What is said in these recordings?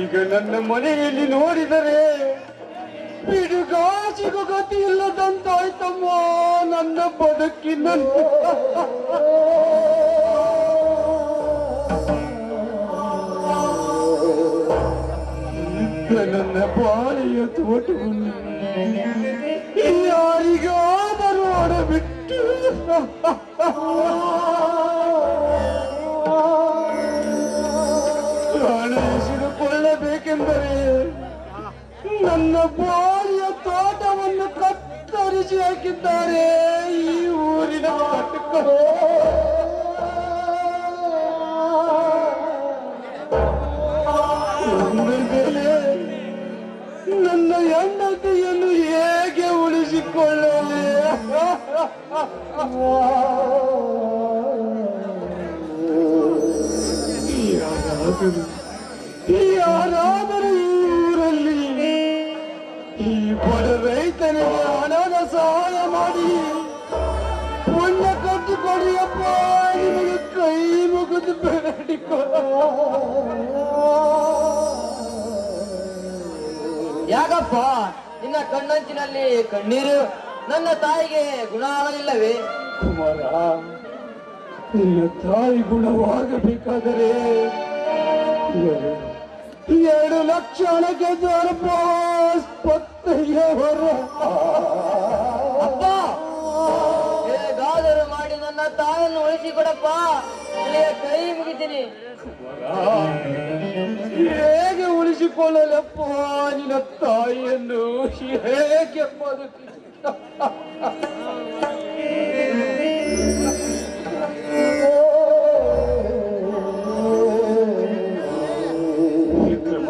ಈಗ ನನ್ನ ಮನೆಯಲ್ಲಿ ನೋಡಿದರೆ ಬಿಡುಗಾಸಿಗೂ ಗತಿ ಇಲ್ಲದಂತಾಯ್ತಮ್ಮ ನನ್ನ ಬದುಕಿನ ನನ್ನ ಬಾಳೆಯ ತೋಟವನ್ನು ಯಾರಿಗಾದರೂ ಬಿಟ್ಟು ಪ್ರಾಣಿಸಿದುಕೊಳ್ಳಬೇಕೆಂದರೆ ನನ್ನ ಬಾಳಿಯ ತೋಟವನ್ನು ಕತ್ತರಿಸಿ ಹಾಕಿದ್ದಾರೆ ಈ ಊರಿನ ಕಟ್ಟುಕರು ಯಾರಾದರೂ ಯಾರಾದರೂ ಊರಲ್ಲಿ ಈ ಬಡ ರೈತನಿಗೆ ಹಣದ ಸಹಾಯ ಮಾಡಿ ಪುಣ್ಯ ಕಟ್ಟು ಕೊಡಿಯಪ್ಪ ಕೈ ಮುಗಿದು ಯಾಕಪ್ಪ? ನಿನ್ನ ಕಣ್ಣಂಚಿನಲ್ಲಿ ಕಣ್ಣೀರು? ನನ್ನ ತಾಯಿಗೆ ಗುಣ ಆಗಲಿಲ್ಲವೇ ಕುಮಾರ ನಿನ್ನ ತಾಯಿ ಗುಣವಾಗಬೇಕಾದರೆ ಎರಡು- ಲಕ್ಷ ಹಣಕ್ಕೆ ದೊರಪ ಆಸ್ಪತ್ರೆಗೆ ಹೊರ. ಅಪ್ಪ! ಹೇಗಾದರೂ ಮಾಡಿ ನನ್ನ ತಾಯಿಯನ್ನು ಉಳಿಸಿಕೊಡಪ್ಪ. ಕೈ ಮುಗಿತೀನಿ. ಹೇಗೆ ಉಳಿಸಿಕೊಳ್ಳಲಪ್ಪ ನಿನ್ನ ತಾಯಿಯನ್ನು? ಹೇಗೆ ಬದುಕಿ ವಿಕ್ರಮ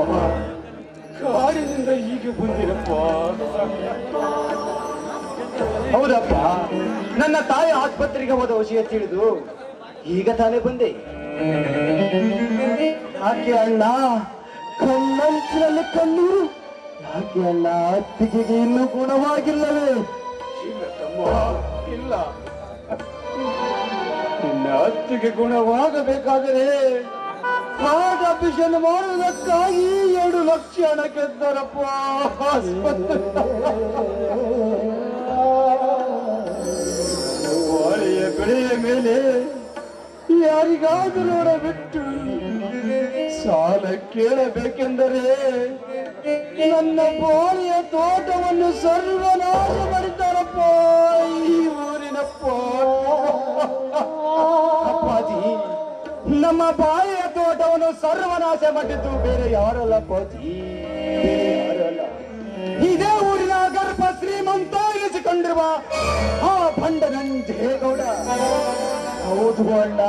ಕಾಡಿನಿಂದ ಹೀಗೆ ಬಂದಿರಪ್ಪ ಹೌದಪ್ಪ, ನನ್ನ ತಾಯಿ ಆಸ್ಪತ್ರೆಗೆ ಹೋದ ವಿಷಯ ತಿಳಿದು ಈಗ ತಾನೇ ಬಂದೆ. ಆಕೆ ಅಣ್ಣ ಕಣ್ಣಂಚಿನಲ್ಲಿ ಕಣ್ಣೀರು ಯಾಕೆ ಅಣ್ಣ ಅತ್ತಿಗೆಗೆ ಇನ್ನೂ ಗುಣವಾಗಿಲ್ಲವೇ ಇಲ್ಲ ತಮ್ಮ ಇಲ್ಲ. ನಿನ್ನ ಅತ್ತಿಗೆ ಗುಣವಾಗಬೇಕಾದರೆ ಹಾಗ ಆಪರೇಷನ್ ಮಾಡುವುದಕ್ಕಾಗಿ ಎರಡು ಲಕ್ಷ ಹಣ ಕೆದ್ದರಪ್ಪ ಆಸ್ಪತ್ರೆ. ಒಳ್ಳೆಯ ಬೆಳೆಯ ಮೇಲೆ ಯಾರಿಗಾದರೂ ಬಿಟ್ಟು ಸಾಲ ಕೇಳಬೇಕೆಂದರೆ ನನ್ನ ಬೋಳಿಯ ತೋಟವನ್ನು ಸರ್ವನಾಶ ಮಾಡಿದ್ದಾರಪ್ಪ. ಈ ಊರಿನಪ್ಪ ಅಪ್ಪಾಜಿ, ನಮ್ಮ ಬಾಯಿಯ ತೋಟವನ್ನು ಸರ್ವನಾಶ ಮಾಡಿದ್ದು ಬೇರೆ ಯಾರಲ್ಲ ಅಪ್ಪಾಜಿ? ಯಾರಲ್ಲ? ಇದೇ ಊರಿನ ಗರ್ಭ ಶ್ರೀಮಂತ ಎನಿಸಿಕೊಂಡಿರುವ ಆ ಭಂಡ ನಂಜೇಗೌಡ ಹೌದು ಅಣ್ಣ,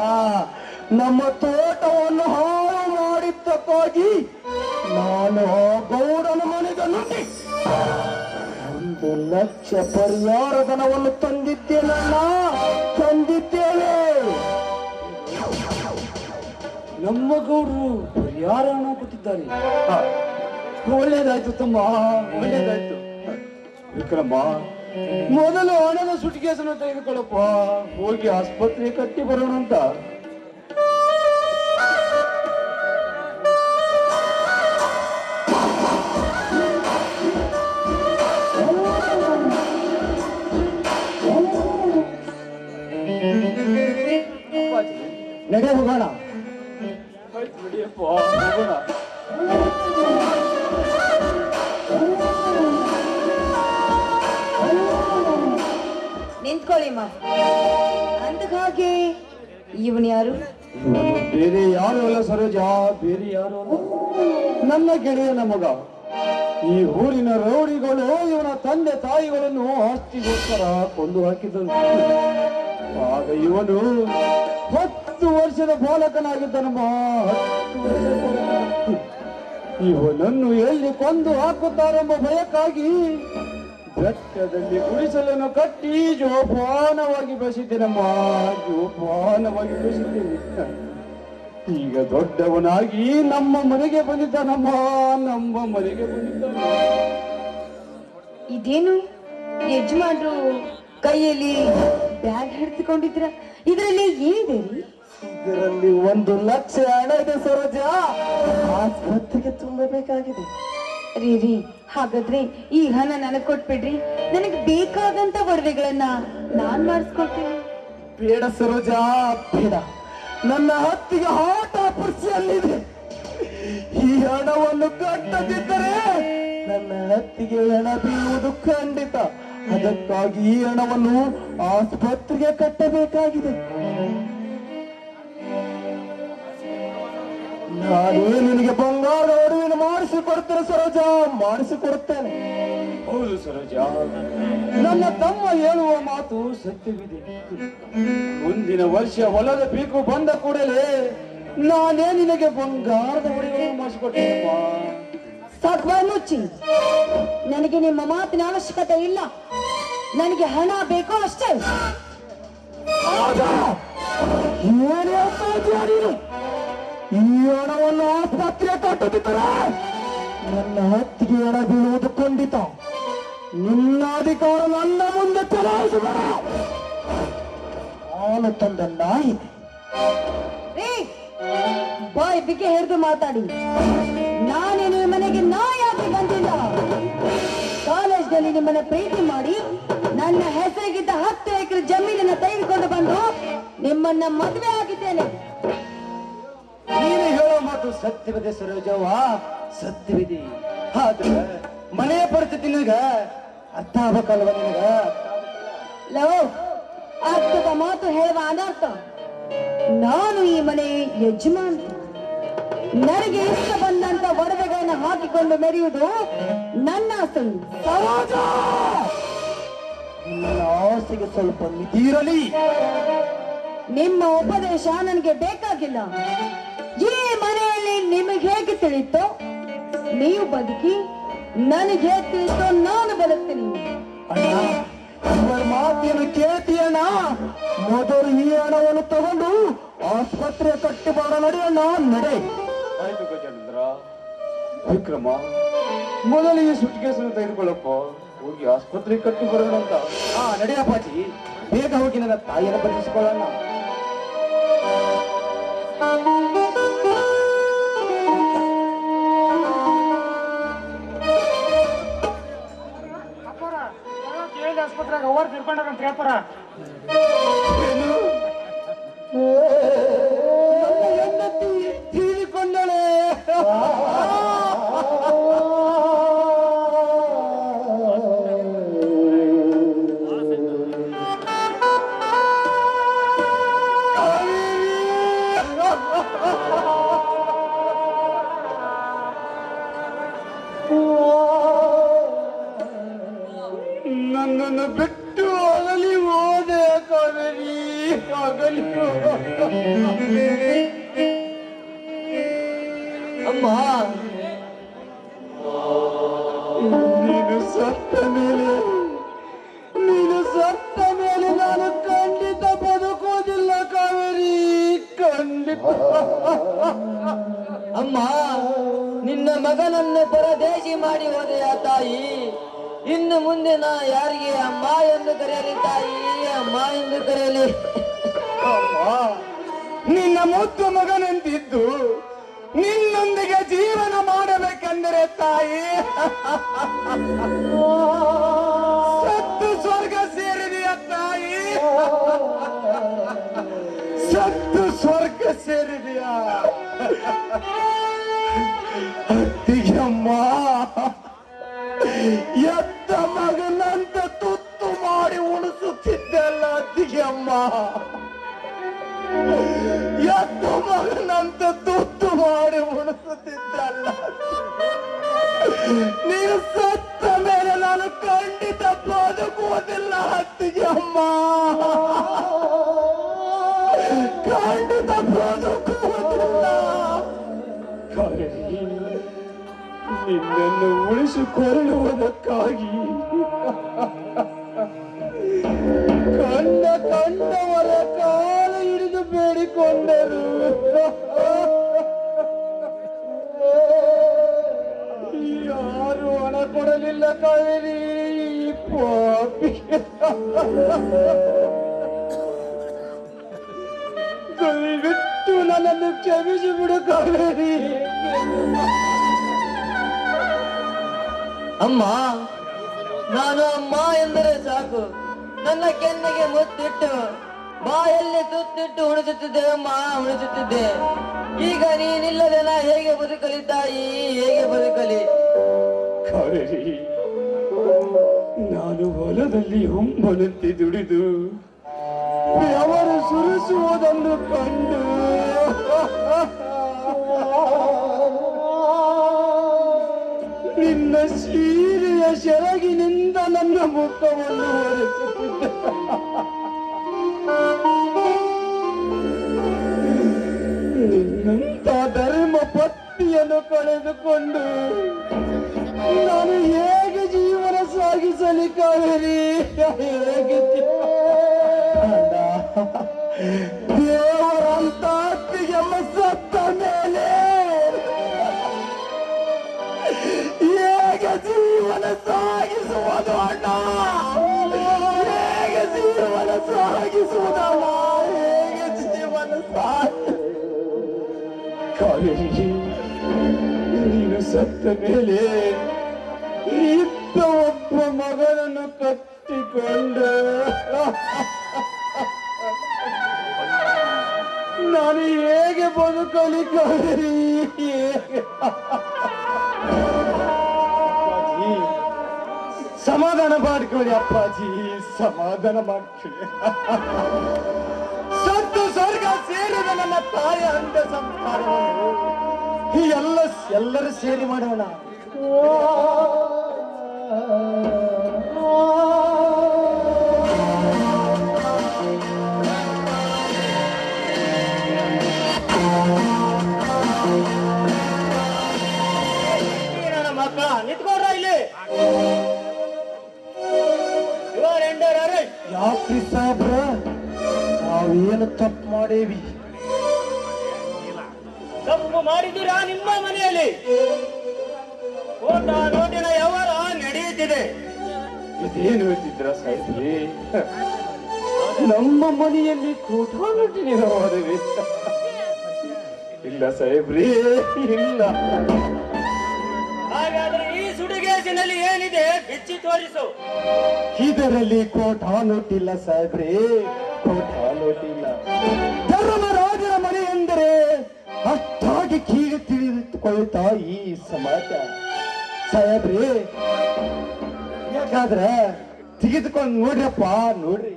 ನಮ್ಮ ತೋಟವನ್ನು ಮಾಡಿದ್ದಕ್ಕಾಗಿ ನಾನು ಗೌಡನ ಮನೆಗೆ ನುಡಿ ಒಂದು ಲಕ್ಷ ಪರಿಹಾರ ಧನವನ್ನು ತಂದಿದ್ದೇನಲ್ಲ ತಂದಿದ್ದೇವೆ. ನಮ್ಮ ಗೌಡರು ಪರಿಹಾರ ಹಣ ಕೊಟ್ಟಿದ್ದಾರೆ ಒಳ್ಳೇದಾಯ್ತು ತಮ್ಮ. ಒಳ್ಳೇದಾಯ್ತು. ವಿಕ್ರಮ, ಮೊದಲು ಹಣದ ಸುಟ್ಕೇಸನ್ನು ತೆಗೆದುಕೊಳ್ಳಪ್ಪ. ಹೋಗಿ ಆಸ್ಪತ್ರೆ ಕಟ್ಟಿ ಬರೋಣ ಅಂತ ನಡೆ ಹೋಗೋಣ. ನಿಂತ್ಕೊಳ್ಳಿ ಮಾ. ಹಾಗೆ ಇವನ್ ಯಾರು? ಬೇರೆ ಯಾರು ಅಲ್ಲ ಸರೋಜ ಬೇರೆ ಯಾರು ಅಲ್ಲ? ನನ್ನ ಗೆಳೆಯನ ಮಗ. ಈ ಊರಿನ ರೌಡಿಗಳು ಇವನ ತಂದೆ ತಾಯಿಗಳನ್ನು ಆಸ್ತಿಗೋಸ್ಕರ ಕೊಂದು ಹಾಕಿದನು ಆಗ ಇವನು ಹತ್ತು ಹತ್ತು ವರ್ಷದ ಬಾಲಕ. ಇವನನ್ನು ಎಲ್ಲಿ ಕೊಂದು ಹಾಕುತ್ತಾರೆಂಬ ಭಯಕ್ಕಾಗಿ ಬೆಟ್ಟದಲ್ಲಿ ಗುಡಿಸಲನ್ನು ಕಟ್ಟಿ ಜೋಪಾನವಾಗಿ ಬೆಳೆಸಿದ್ದೇನಮ್ಮ ಜೋಪಾನವಾಗಿ ಬೆಳೆಸಿದ್ದೇನೆ ಈಗ ದೊಡ್ಡವನಾಗಿ ನಮ್ಮ ಮನೆಗೆ ಬಂದಿದ್ದಾನಮ್ಮ ನಮ್ಮ ಮನೆಗೆ ಬಂದಿದ್ದ ಇದೇನು ಯಜಮಾನ್ರು ಕೈಯಲ್ಲಿ ಬ್ಯಾಗ್ ಹಿಡಿದುಕೊಂಡಿದ್ರ ಇದರಲ್ಲಿ ಏನಿದೆ ರೀ? ಇದರಲ್ಲಿ ಒಂದು ಲಕ್ಷ ಹಣ ಇದೆ ಸರೋಜ ಆಸ್ಪತ್ರೆಗೆ ತುಂಬಬೇಕಾಗಿದೆ. ರೀ ರೀ ಹಾಗಾದ್ರೆ ಈ ಹಣ ನನಗ್ ಕೊಟ್ಬಿಡ್ರಿ. ನನಗ್ ಬೇಕಾದಂತ ಒಡವೆಗಳನ್ನ ನಾನ್ ಮಾಡಿಸ್ಕೊಳ್ತೀನಿ. ಬೇಡ ಸರೋಜ ಬೇಡ. ನನ್ನ ಹತ್ತಿಗೆ ಹಾಟ ಪುರ್ಸಿಯಲ್ಲಿದೆ ಈ ಹಣವನ್ನು ಕಟ್ಟದಿದ್ದರೆ ನನ್ನ ಹತ್ತಿಗೆ ಹಣ ಬೀಳುವುದು ಖಂಡಿತ. ಅದಕ್ಕಾಗಿ ಈ ಹಣವನ್ನು ಆಸ್ಪತ್ರೆಗೆ ಕಟ್ಟಬೇಕಾಗಿದೆ. ನಾನೇ ನಿನಗೆ ಬಂಗಾರ ಒಡವೆಯನ್ನು ಮಾಡಿಸಿಕೊಡ್ತೇನೆ ಸರೋಜ ಮಾಡಿಸಿಕೊಡುತ್ತೇನೆ ಹೌದು ಸರೋಜ. ನನ್ನ ತಮ್ಮ ಹೇಳುವ ಮಾತು ಸತ್ಯವಿದೆ. ಮುಂದಿನ ವರ್ಷ ಹೊಲದ ಪೀಕು ಬಂದ ಕೂಡಲೇ ನಾನೇ ನಿನಗೆ ಬಂಗಾರದ ಉಡುಗೆಯನ್ನು ಮಾಡಿಸಿಕೊಟ್ಟೆನಮ್ಮ ಸಾಕು ಮುಚ್ಚಿ. ನನಗೆ ನಿಮ್ಮ ಮಾತಿನ ಅವಶ್ಯಕತೆ ಇಲ್ಲ. ನನಗೆ ಹಣ ಬೇಕೋ ಅಷ್ಟೇ. ಏನೇ ಈ ಹಣವನ್ನು ಆಸ್ಪತ್ರೆ ಕಟ್ಟುತ್ತಿದ್ದರೆ ನನ್ನ ಹತ್ತಿಗೆ ಹಣ ಬೀಳುವುದು ಖಂಡಿತ. ನಿನ್ನ ಅಧಿಕಾರ ನನ್ನ ಮುಂದೆ ಚಲಾಯಿಸಬೇಡ ಅವನು ತಂದ ನಾಯಿ. ಬಾಯ್ ಬಿಗೆ ಹಿಡಿದು ಮಾತಾಡಿ. ನಾನೇ ನಿಮ್ಮ ಮನೆಗೆ ನಾಯಾಗಿ ಬಂದಿಲ್ಲ. ಕಾಲೇಜ್ನಲ್ಲಿ ನಿಮ್ಮನ್ನ ಪ್ರೀತಿ ಮಾಡಿ ನನ್ನ ಹೆಸರಿಗಿದ್ದ ಹತ್ತು ಎಕರೆ ಜಮೀನನ್ನ ತೆಗೆದುಕೊಂಡು ಬಂದು ನಿಮ್ಮನ್ನ ಮದುವೆ ಆಗಿದ್ದೇನೆ. ನೀನು ಹೇಳೋ ಮಾತು ಸತ್ಯವಿದೆ ಸರೋಜವ್ವ ಸತ್ಯವಿದೆ. ಆದ್ರೆ ಮನೆಯ ಪರಿಸ್ಥಿತಿ ನಿನಗ ಅರ್ಥ ಆಗ್ಬೇಕಲ್ವ ನಿನಗ? ಲವ್ ಅರ್ಥದ ಮಾತು ಹೇಳುವ ಅನರ್ಥ. ನಾನು ಈ ಮನೆ ಯಜಮಾನ್. ನನಗೆ ಇಷ್ಟ ಬಂದಂತ ಒಡವೆಗಳನ್ನ ಹಾಕಿಕೊಂಡು ಮೆರೆಯುವುದು ನನ್ನ ಆಸೆ. ಸರೋಜ! ನಿನ್ನ ಆಸೆಗೆ ಸ್ವಲ್ಪ ಮಿತಿ ಇರಲಿ. ನಿಮ್ಮ ಉಪದೇಶ ನನಗೆ ಬೇಕಾಗಿಲ್ಲ. ನಿಮಗೆ ಹೇಗೆ ತಿಳಿತೋ ನೀವು ಬದುಕಿ ನನಗೆ ಹೇಗೆ ತಿಳಿತೋ ನಾನು ಬದುಕ್ತೀನಿ. ಮಾತಿನ ಕೇಳ್ತೀಯಣ್ಣ ಮೊದಲು ಈ ಹಣವನ್ನು ತಗೊಂಡು ಆಸ್ಪತ್ರೆ ಕಟ್ಟಿ ಬಾರ ನಡೆಯಣ್ಣ ನಡೆ. ಆಯ್ತು ಗಜೇಂದ್ರ. ವಿಕ್ರಮ ಮೊದಲಿಗೆ ಸುಟ್ಕೇಸನ್ನು ತೆಗೆದುಕೊಳ್ಳಪ್ಪ. ಹೋಗಿ ಆಸ್ಪತ್ರೆ ಕಟ್ಟಿ ಬರೋಣ ಅಂತ ಹಾ ನಡೆಯಪ್ಪಾಜಿ ಬೇಗ ಹೋಗಿ ನನ್ನ ತಾಯಿಯನ್ನು ಬರೆಸಿಕೊಳ್ಳೋಣ ಅವ್ರು ತಿರ್ಕೊಂಡಾರಂತ ಹೇಳ್ತಾರ. ಸತ್ತ ಮೇಲೆ ನೀನು ಸತ್ತ ಮೇಲೆ ನಾನು ಖಂಡಿತ ಬದುಕೋದಿಲ್ಲ ಕಾವೇರಿ ಖಂಡಿತ. ಅಮ್ಮ ನಿನ್ನ ಮಗನನ್ನು ಪರದೇಶಿ ಮಾಡಿ ಹೋದೆಯ ತಾಯಿ? ಇನ್ನು ಮುಂದೆ ನಾ ಯಾರಿಗೆ ಅಮ್ಮ ಎಂದು ಕರೆಯಲಿ ತಾಯಿ? ಅಮ್ಮ ಎಂದು ಕರೆಯಲಿ. ನಿನ್ನ ಮುದ್ದು ಮಗನಂತಿದ್ದು ನಿನ್ನೊಂದಿಗೆ ಜೀವನ ಮಾಡಬೇಕೆಂದರೆ ತಾಯಿ? ಸತ್ತು ಸ್ವರ್ಗ ಸೇರಿದೆಯ ತಾಯಿ? ಸತ್ತು ಸ್ವರ್ಗ ಸೇರಿದೆಯ? ನಿನ್ನನ್ನು ಉಳಿಸಿಕೊಳ್ಳುವುದಕ್ಕಾಗಿ ಕಂಡ ಕಂಡವರ ಕಾಲ ಹಿಡಿದು ಬೇಡಿಕೊಂಡರು ಯಾರು ಹಣ ಕೊಡಲಿಲ್ಲ ಕಾವೇರಿ ಈ ಪಾಪಿ ದಯವಿಟ್ಟು ನನ್ನನ್ನು ಕ್ಷಮಿಸಿ ಬಿಡು ಕಾವೇರಿ ಅಮ್ಮ, ನಾನು ಅಮ್ಮ ಎಂದರೆ ಸಾಕು. ನನ್ನ ಕೆನ್ನೆಗೆ ಮುತ್ತಿಟ್ಟು, ಬಾಯಲ್ಲಿ ತುತ್ತಿಟ್ಟು ಉಣಿಸುತ್ತಿದ್ದೆ ಅಮ್ಮ, ಉಣಿಸುತ್ತಿದ್ದೆ. ಈಗ ನೀನಿಲ್ಲದೆ ನಾ ಹೇಗೆ ಬದುಕಲಿ ತಾಯಿ, ಹೇಗೆ ಬದುಕಲಿ? ನಾನು ಹೊಲದಲ್ಲಿ ಹೊಂಬಲಂತೆ ದುಡಿದು ಅವರು ಸುರಿಸುವುದನ್ನು ಕಂಡು. ನಿನ್ನ ಸೀರೆಯ ಸೆರಗಿನಿಂದ ನನ್ನ ಮುಖವನ್ನು ಒರೆಸುತ್ತಿದ್ದ. ನಿನ್ನಂತ ಧರ್ಮ ಪತ್ನಿಯನ್ನು ಕಳೆದುಕೊಂಡು ನಾನು ಹೇಗೆ ಜೀವನ ಸಾಗಿಸಲಿ ಕಾವೇರಿ ಹೇಗೆ ಹೇಗೆ ಜೀವನ ಸಾಗಿಸುವುದಲ್ಲ ಹೇಗೆ ಜೀವನ ಸಾಗಿ ನೀನು ಸತ್ತ ಮೇಲೆ ಇತ್ತ ಒಬ್ಬ ಮಗನನ್ನು ಕಟ್ಟಿಕೊಂಡ ನಾನು ಹೇಗೆ ಬದುಕಲಿ ಕಾವೇರಿ ಹೇಗೆ? ಸಮಾಧಾನ ಮಾಡ್ಕೊಳ್ಳಿ ಅಪ್ಪಾಜಿ, ಸಮಾಧಾನ ಮಾಡ್ಕೊಳ್ಳಿ. ಸತ್ತು ಸ್ವರ್ಗ ಸೇರಿದ ನನ್ನ ತಾಯ ಅಂತ ಸಂಸ್ಕಾರವನ್ನು ಎಲ್ಲ ಎಲ್ಲರೂ ಸೇರಿ ಮಾಡೋಣ. ಯಾಕ್ರಿ ಸಾಬ್ರ ನಾವೇನು ತಪ್ಪು ಮಾಡೇವಿ? ತಪ್ಪು ಮಾಡಿದಿರಾ ನಿಮ್ಮ ಮನೆಯಲ್ಲಿ? ಕೋಟಾ ನೋಟಿನ ವ್ಯವಹಾರ ನಡೆಯುತ್ತಿದೆ? ಇದೇನು ಹೇಳ್ತಿದ್ರ ಸಾಹೇಬ್ರಿ ನಮ್ಮ ಮನೆಯಲ್ಲಿ ಕೂಟಾಟಿನಿರವಾದವೆ ಇಲ್ಲ ಸಾಹೇಬ್ರಿ ಇಲ್ಲ. ಹಾಗಾದ್ರೆ ಈ ಸುಡುಗೇಸಿನಲ್ಲಿ ಏನಿದೆ? ಬಿಚ್ಚಿ ತೋರಿಸು. ಇದರಲ್ಲಿ ಕೋಟ ನೋಟಿಲ್ಲ ಸಾಹೇಬ್ರಿ. ಕೋಟ ನೋಟಿಲ್ಲ ಧರ್ಮರಾಜರ ಮನೆ ಎಂದರೆ ಅಷ್ಟಾಗಿ ಕೀಳು ತಿಳಿದುಕೊಳ್ತಾ ಈ ಸಮಾಜ. ಸಾಹೇಬ್ರಿ, ಯಾಕಾದ್ರೆ ತೆಗೆದುಕೊಂಡು ನೋಡ್ರಪ್ಪ, ನೋಡ್ರಿ.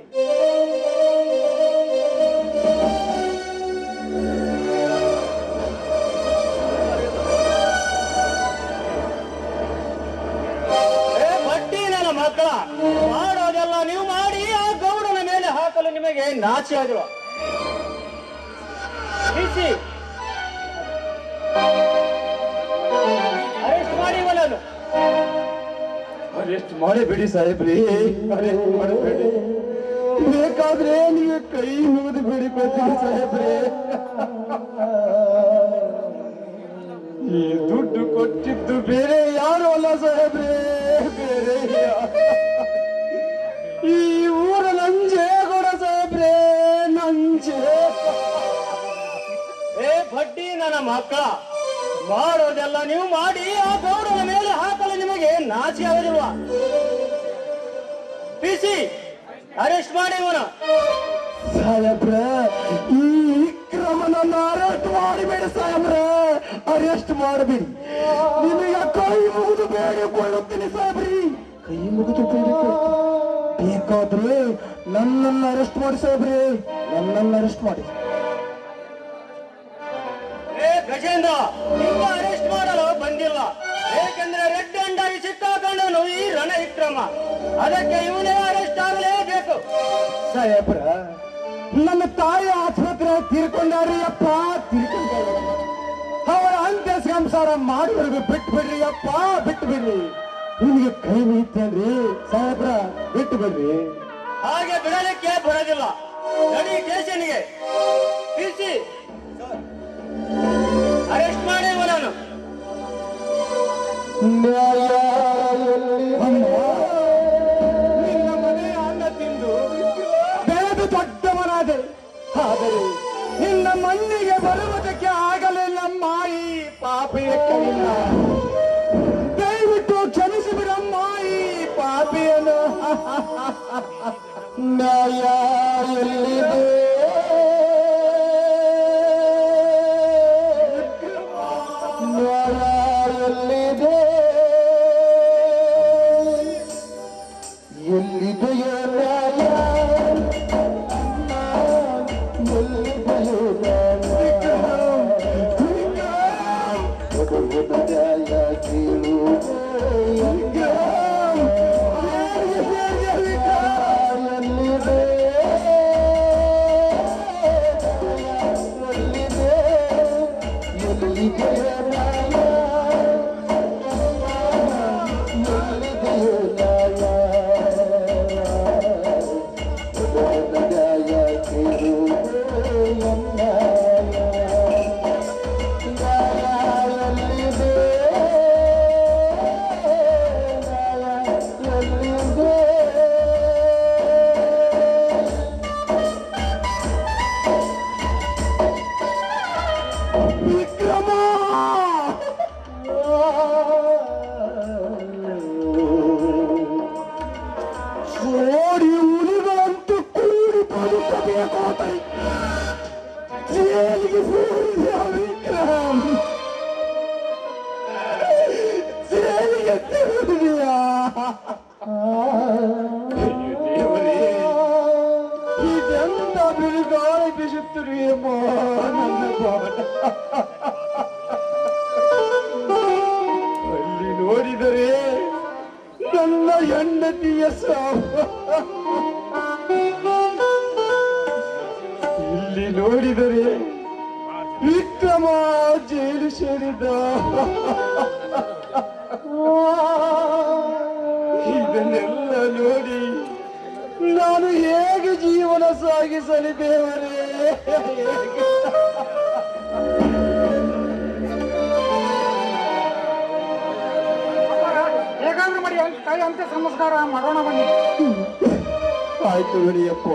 ಮಕ್ಕಳ ಮಾಡೋದೆಲ್ಲ ನೀವು ಮಾಡಿ, ಆ ಗೌಡನ ಮೇಲೆ ಹಾಕಲು ನಿಮಗೆ ನಾಚಿ ಆಗಿರುವ ಅರೆಸ್ಟ್ ಮಾಡಿ ಇವನನ್ನು. ಅರೆಸ್ಟ್ ಮಾಡಬೇಡಿ ಸಾಹೇಬ್ರಿ. ಅರೆಸ್ಟ್ ಮಾಡಬೇಡಿ. ಬೇಕಾದ್ರೆ ನೀವು ಕೈ ಮುಗಿದು ಬೇಡಿಕೊಳ್ತೀರಿ ಸಾಹೇಬ್ರಿ. ಈ ದುಡ್ಡು ಕೊಟ್ಟಿದ್ದು ಬೇರೆ ಯಾರು ಅಲ್ಲ ಸಾಹೇಬ್ರಿ. ಬೇರೆ? ಈ ಊರ ನಂಜೆ ಕೊಡ ಸಾಹೇಬ್ರೆ ನಂಜೆ. ಏ ಬಡ್ಡಿ ನನ್ನ ಮಕ್ಕಳ ಮಾಡೋದೆಲ್ಲ ನೀವು ಮಾಡಿ ಆ ಗೌಡನ ಮೇಲೆ ಹಾಕಲು ನಿಮಗೆ ನಾಚಿ ಆಗೋದಿಲ್ವ? ಪಿಸಿ ಅರೆಸ್ಟ್ ಮಾಡಿ ಇವನು. ಸಾಹೇಬ್ರ ಈ ಕ್ರಮನನ್ನ ಅರೆಸ್ಟ್ ಮಾಡಬೇಡಿ ಸಾಹೇಬ್ರ ಅರೆಸ್ಟ್ ಮಾಡಬೇಡಿ. ನಿಮಗೆ ಕೈ ಮುಗಿದು ಬೇಡಿಕೊಳ್ಳುತ್ತೀನಿ ಸಾಹೇಬ್ರಿ. ಕೈ ಮುಗಿದು ಬೇಡಿಕೊಳ್ಳುತ್ತೀನಿ. ಬೇಕಾದ್ರೆ ನನ್ನನ್ನ ಅರೆಸ್ಟ್ ಮಾಡಿ ಸಾಹೇಬ್ರಿ. ನನ್ನನ್ನು ಅರೆಸ್ಟ್ ಮಾಡಿ. ಏ ಗಜೇಂದ್ರ ನಿಮ್ಮ ಅರೆಸ್ಟ್ ಮಾಡಲು ಬಂದಿಲ್ಲ. ಏಕೆಂದ್ರೆ ರೆಡ್ ಅಂಡಾಗಿ ಸಿಕ್ಕಾಕೊಂಡನು ಈ ರಣ ವಿಕ್ರಮ ಅದಕ್ಕೆ ಇವನೇ ಅರೆಸ್ಟ್ ಆಗಲೇಬೇಕು. ಸಾಹೇಬ್ರ ನನ್ನ ತಾಯಿ ಆಸ್ಪತ್ರೆ ತೀರ್ಕೊಂಡಾರಿ ಅಪ್ಪ ತೀರ್ಕೊಂಡಾರ. ಅವರ ಅಂತ್ಯ ಸಂಸಾರ ಮಾಡಿಬಿಡ್ರಿ ಬಿಟ್ಟು ಬಿಡ್ರಿ ಅಪ್ಪ ಬಿಟ್ಟು ಬಿಡ್ರಿ ನಿಮಗೆ ಕೈ ಮೀತೇನ್ರಿ ಸಾಹೇಬ್ರ ಬಿಟ್ಟು ಬನ್ನಿ. ಹಾಗೆ ಬಿಡಲಿಕ್ಕೆ ಬರೋದಿಲ್ಲ. ಅರೆಸ್ಟ್ ಮಾಡಿ ನಾನು ನ್ಯಾಯ ನಿನ್ನ ತಿಂದು ಬೆಳೆದು ಆದರೆ ನಿನ್ನ ಮಣ್ಣಿಗೆ ಬರುವುದಕ್ಕೆ ಆಗಲಿಲ್ಲ ಮಾಯಿ ಪಾಪಿಯಕ್ಕೆ. ಹೆಂಡತಿಯ ಇಲ್ಲಿ ನೋಡಿದರೆ ವಿಕ್ರಮ ಜೈಲು ಸೇರಿದ. ಇದನ್ನೆಲ್ಲ ನೋಡಿ ನಾನು ಹೇಗೆ ಜೀವನ ಸಾಗಿಸಲಿ ದೇವರೇ? ತಾಯಿ ತಾಯಿ ಅಂತ್ಯ ಸಂಸ್ಕಾರ ಮಾಡೋಣ ಬನ್ನಿ. ಆಯ್ತು ಬಿಡಿಯಪ್ಪ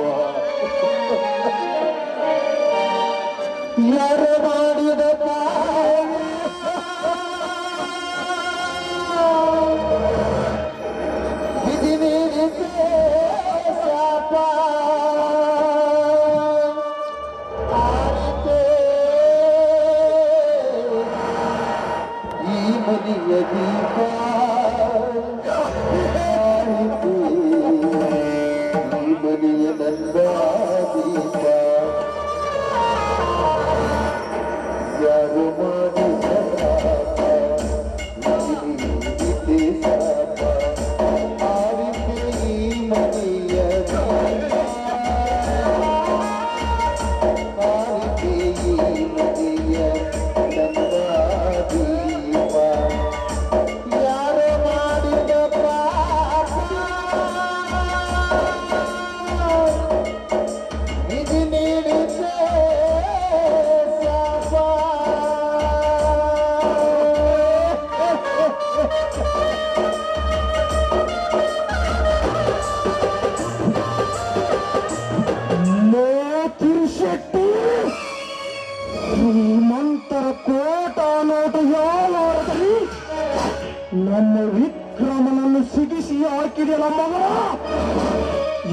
Yine lan bana!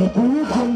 Yapıyor ki